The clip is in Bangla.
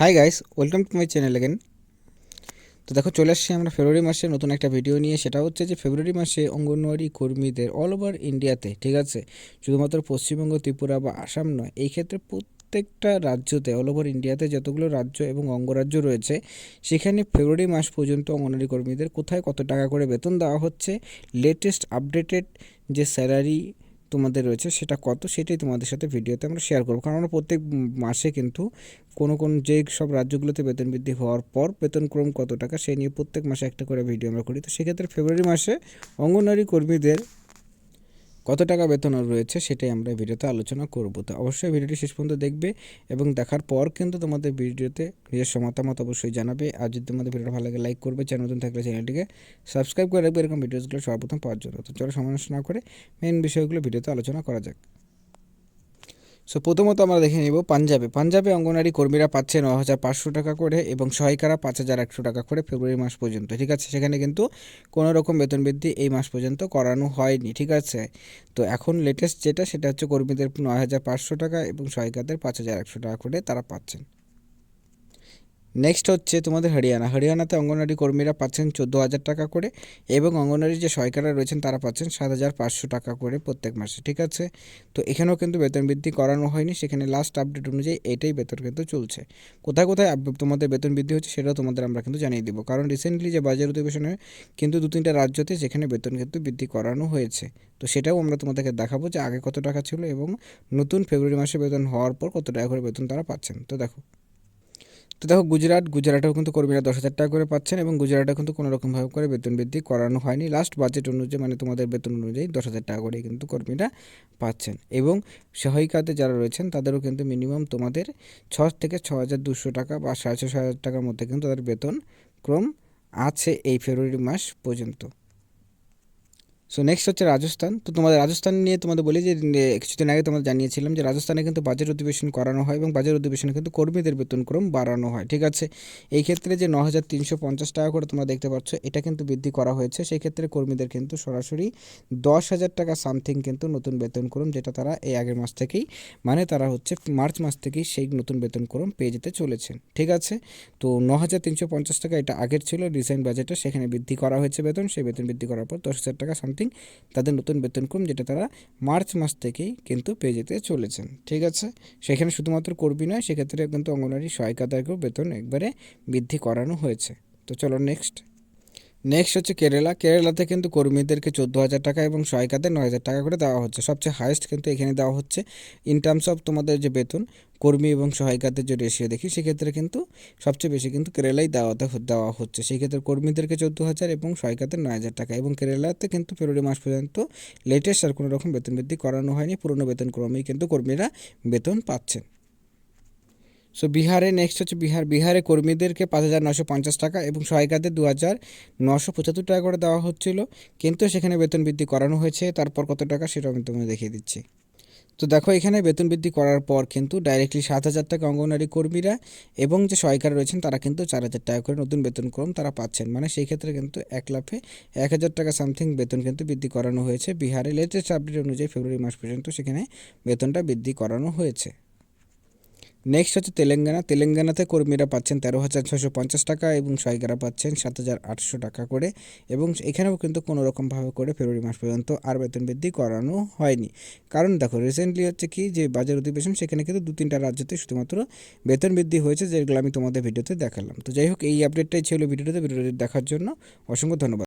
Hi guys welcome to my channel again তো দেখো, চলে আসছি আমরা ফেব্রুয়ারি মাসে নতুন একটা ভিডিও নিয়ে। সেটা হচ্ছে যে ফেব্রুয়ারি মাসে অঙ্গনওয়াড়ি কর্মীদের অল ওভার ইন্ডিয়াতে ঠিক আছে? শুধুমাত্র পশ্চিমবঙ্গ, ত্রিপুরা বা আসাম নয়, এই ক্ষেত্রে প্রত্যেকটা রাজ্যতে অল ওভার ইন্ডিয়াতে যতগুলো রাজ্য এবং অঙ্গরাজ্য রয়েছে, সেখানে ফেব্রুয়ারি মাস পর্যন্ত অঙ্গনওয়াড়ি কর্মীদের কোথায় কত টাকা করে বেতন দেওয়া হচ্ছে? লেটেস্ট আপডেটেড যে স্যালারি তোমাদের রয়েছে, সেটা কত সেটাই তোমাদের সাথে ভিডিওতে আমরা শেয়ার করব। কারণ আমরা প্রত্যেক মাসে কিন্তু কোন কোন যে সব রাজ্যগুলোতে বেতন বৃদ্ধি হওয়ার পর বেতনক্রম কত টাকা সেই নিয়ে প্রত্যেক মাসে একটা করে ভিডিও আমরা করি। তো সেক্ষেত্রে ফেব্রুয়ারি মাসে অঙ্গনওয়াড়ি কর্মীদের কত টাকা বেতন রয়েছে সেটাই আমরা ভিডিওতে আলোচনা করব। তো অবশ্যই ভিডিওটি শেষ পর্যন্ত দেখবে এবং দেখার পর কিন্তু তোমাদের ভিডিওতে নিজের মতামত অবশ্যই জানাবে। আর যদি তোমাদের ভিডিওটা ভালো লাগে লাইক করবে, চ্যানেল নতুন থাকলে চ্যানেলটিকে সাবস্ক্রাইব করে রাখবে। এরকম ভিডিওসগুলো সর্বপ্রথম পাওয়ার জন্য। তো চলো সমালোচনা করে মেন বিষয়গুলো ভিডিওতে আলোচনা করা যাক। সো প্রথমত আমরা দেখে নিব পাঞ্জাবে। পাঞ্জাবে অঙ্গনারী কর্মীরা পাচ্ছে ন হাজার পাঁচশো টাকা করে এবং সহায়িকারা পাঁচ হাজার একশো টাকা করে ফেব্রুয়ারি মাস পর্যন্ত। ঠিক আছে, সেখানে কিন্তু কোনো রকম বেতন বৃদ্ধি এই মাস পর্যন্ত করানো হয়নি। ঠিক আছে? তো এখন লেটেস্ট যেটা, সেটা হচ্ছে কর্মীদের নয় হাজার পাঁচশো টাকা এবং সহায়িকাদের পাঁচ হাজার একশো টাকা করে তারা পাচ্ছেন। নেক্সট হচ্ছে তোমাদের হরিয়ানা হরিয়ানাতে অঙ্গনওয়াড়ি কর্মীরা পাচ্ছেন চোদ্দ হাজার টাকা করে এবং অঙ্গনওয়াড়ি যে সহায়িকারা রয়েছেন তারা পাচ্ছেন সাত হাজার পাঁচশো টাকা করে প্রত্যেক মাসে, ঠিক আছে? তো এখানেও কিন্তু বেতন বৃদ্ধি করানো হয়নি, সেখানে লাস্ট আপডেট অনুযায়ী এটাই বেতন কিন্তু চলছে। কোথায় কোথায় তোমাদের বেতন বৃদ্ধি হচ্ছে সেটাও তোমাদের আমরা কিন্তু জানিয়ে দিব। কারণ রিসেন্টলি যে বাজার অধিবেশনে কিন্তু দু তিনটা রাজ্যতে যেখানে বেতন কিন্তু বৃদ্ধি করানো হয়েছে। তো সেটাও আমরা তোমাদেরকে দেখাবো যে আগে কত টাকা ছিল এবং নতুন ফেব্রুয়ারি মাসে বেতন হওয়ার পর কত টাকা করে বেতন তারা পাচ্ছেন। তো দেখো। তো দেখো গুজরাট, গুজরাটেও কিন্তু কর্মীরা দশ হাজার টাকা করে পাচ্ছেন এবং গুজরাটে কিন্তু কোনো রকমভাবে করে বেতন বৃদ্ধি করানো হয়নি। লাস্ট বাজেট অনুযায়ী মানে তোমাদের বেতন অনুযায়ী দশ হাজার টাকা করে কিন্তু কর্মীরা পাচ্ছেন। এবং সহায়িকাতে যারা রয়েছেন, তাদেরও কিন্তু মিনিমাম তোমাদের ছ থেকে ছ হাজার দুশো টাকা বা সাড়ে ছশো হাজার টাকার মধ্যে কিন্তু তাদের বেতন ক্রম আছে এই ফেব্রুয়ারি মাস পর্যন্ত। সো নেক্সট হচ্ছে রাজস্থান। তো তোমাদের রাজস্থান নিয়ে তোমাদের বলি যে কিছুদিন আগে তোমাদের জানিয়েছিলাম যে, রাজস্থানে কিন্তু বাজেট অধিবেশন করানো হয় এবং বাজেট অধিবেশনে কিন্তু কর্মীদের বেতনক্রম বাড়ানো হয়, ঠিক আছে? এই ক্ষেত্রে যে ন হাজার তিনশো পঞ্চাশ টাকা করে তোমরা দেখতে পাচ্ছ, এটা কিন্তু বৃদ্ধি করা হয়েছে। সেই ক্ষেত্রে কর্মীদের কিন্তু সরাসরি দশ হাজার টাকা সামথিং কিন্তু নতুন বেতন বেতনক্রম যেটা তারা এই আগের মাস থেকেই মানে তারা হচ্ছে মার্চ মাস থেকেই সেই নতুন বেতন বেতনক্রম পেয়ে যেতে চলেছেন, ঠিক আছে? তো ন হাজার তিনশো পঞ্চাশ টাকা এটা আগের ছিল রিসেন্ট বাজেটে সেখানে বৃদ্ধি করা হয়েছে বেতন। সেই বেতন বৃদ্ধি করার পর দশ হাজার টাকা সামথিং তাদের নতুন বেতনক্রম যেটা তারা মার্চ মাস থেকেই কিন্তু পেয়ে যেতে চলেছেন। ঠিক আছে? সেখানে শুধুমাত্র কর্মী নয়, সেক্ষেত্রে কিন্তু অঙ্গনওয়াড়ি সহায়িকাদেরকেও বেতন একবারে বৃদ্ধি করানো হয়েছে। তো চলো নেক্সট নেক্সট হচ্ছে কেরালা কেরালাতে কিন্তু কর্মীদেরকে চোদ্দ হাজার টাকা এবং সহায়িকাদের নয় হাজার টাকা করে দেওয়া হচ্ছে। সবচেয়ে হায়েস্ট কিন্তু এখানে দেওয়া হচ্ছে। ইন টার্মস অফ তোমাদের যে বেতন, কর্মী এবং সহায়িকাদের যে রেশিও দেখি, সেক্ষেত্রে কিন্তু সবচেয়ে বেশি কিন্তু কেরালাই দেওয়াতে দেওয়া হচ্ছে। সেক্ষেত্রে কর্মীদেরকে চোদ্দ হাজার এবং সহায়িকাদের নয় হাজার টাকা। এবং কেরালাতে কিন্তু ফেব্রুয়ারি মাস পর্যন্ত লেটেস্ট আর কোনো রকম বেতন বৃদ্ধি করানো হয়নি। পুরনো বেতন ক্রমেই কিন্তু কর্মীরা বেতন পাচ্ছেন। সো বিহারে নেক্সট হচ্ছে বিহার বিহারে কর্মীদেরকে পাঁচ হাজার নশো পঞ্চাশ টাকা এবং সহায়িকাদের দু হাজার নশো পঁচাত্তর টাকা করে দেওয়া হচ্ছিল। কিন্তু সেখানে বেতন বৃদ্ধি করানো হয়েছে। তারপর কত টাকা সেটা আমি তোমাকে দেখিয়ে দিচ্ছি। তো দেখো, এখানে বেতন বৃদ্ধি করার পর কিন্তু ডাইরেক্টলি সাত হাজার টাকা অঙ্গনওয়াড়ি কর্মীরা এবং যে সহায়িকারা রয়েছেন, তারা কিন্তু চার হাজার টাকা করে নতুন বেতনক্রম তারা পাচ্ছেন। মানে সেই ক্ষেত্রে কিন্তু এক লাফে এক হাজার টাকা সামথিং বেতন কিন্তু বৃদ্ধি করানো হয়েছে। বিহারে লেটেস্ট আপডেট অনুযায়ী ফেব্রুয়ারি মাস পর্যন্ত সেখানে বেতনটা বৃদ্ধি করানো হয়েছে। নেক্সট হচ্ছে তেলেঙ্গানা। তেলেঙ্গানাতে কর্মীরা পাচ্ছেন তেরো হাজার ছশো পঞ্চাশ টাকা এবং সহায়িকারা পাচ্ছেন সাত হাজার আটশো টাকা করে এবং এখানেও কিন্তু কোনো রকমভাবে করে ফেব্রুয়ারি মাস পর্যন্ত আর বেতন বৃদ্ধি করানো হয়নি। কারণ দেখো রিসেন্টলি হচ্ছে কি যে বাজার অধিবেশন, সেখানে কিন্তু দু তিনটা রাজ্যতে শুধুমাত্র বেতন বৃদ্ধি হয়েছে, যেগুলো আমি তোমাদের ভিডিওতে দেখালাম। তো যাই হোক, এই আপডেটটাই ছিল ভিডিওতে ভিডিওটি দেখার জন্য অসংখ্য ধন্যবাদ।